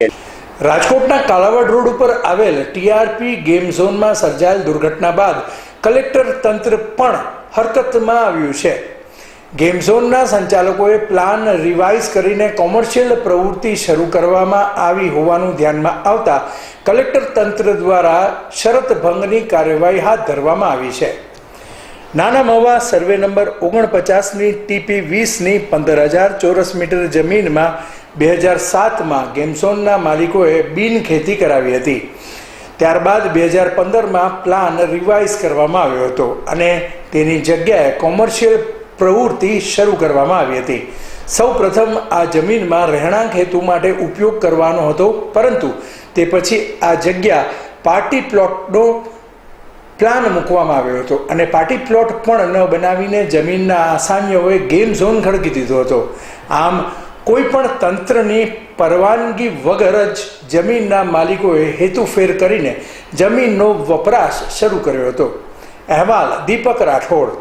રાજકોટના કાલાવડ રોડ ઉપર આવેલ ટીઆરપી ગેમ ઝોનમાં સર્જાયેલ દુર્ઘટના બાદ કલેક્ટર તંત્ર પણ હરકતમાં આવ્યું છે. ગેમ ઝોનના સંચાલકોએ પ્લાન રિવાઇઝ કરીને કોમર્શિયલ પ્રવૃત્તિ શરૂ કરવામાં આવી હોવાનું ધ્યાનમાં આવતા કલેક્ટર તંત્ર દ્વારા શરત ભંગની કાર્યવાહી હાથ ધરવામાં આવી છે. નાના મવા સર્વે નંબર ઓગણપચાસની ટીપી વીસની પંદર હજાર ચોરસ મીટર જમીનમાં બે હજાર સાતમાં ગેમઝોનના માલિકોએ બિન ખેતી કરાવી હતી. ત્યારબાદ બે હજાર પંદરમાં પ્લાન રિવાઇઝ કરવામાં આવ્યો હતો અને તેની જગ્યાએ કોમર્શિયલ પ્રવૃત્તિ શરૂ કરવામાં આવી હતી. સૌ પ્રથમ આ જમીનમાં રહેણાંક હેતુ માટે ઉપયોગ કરવાનો હતો, પરંતુ તે પછી આ જગ્યા પાર્ટી પ્લોટનો પ્લાન મૂકવામાં આવ્યો હતો અને પાર્ટી પ્લોટ પણ ન બનાવીને જમીનના આસામીઓએ ગેમ ઝોન ખડકી દીધો હતો. આમ કોઈ પણ તંત્રની પરવાનગી વગર જ જમીનના માલિકોએ હેતુફેર કરીને જમીનનો વપરાશ શરૂ કર્યો હતો. અહેવાલ દીપક રાઠોડ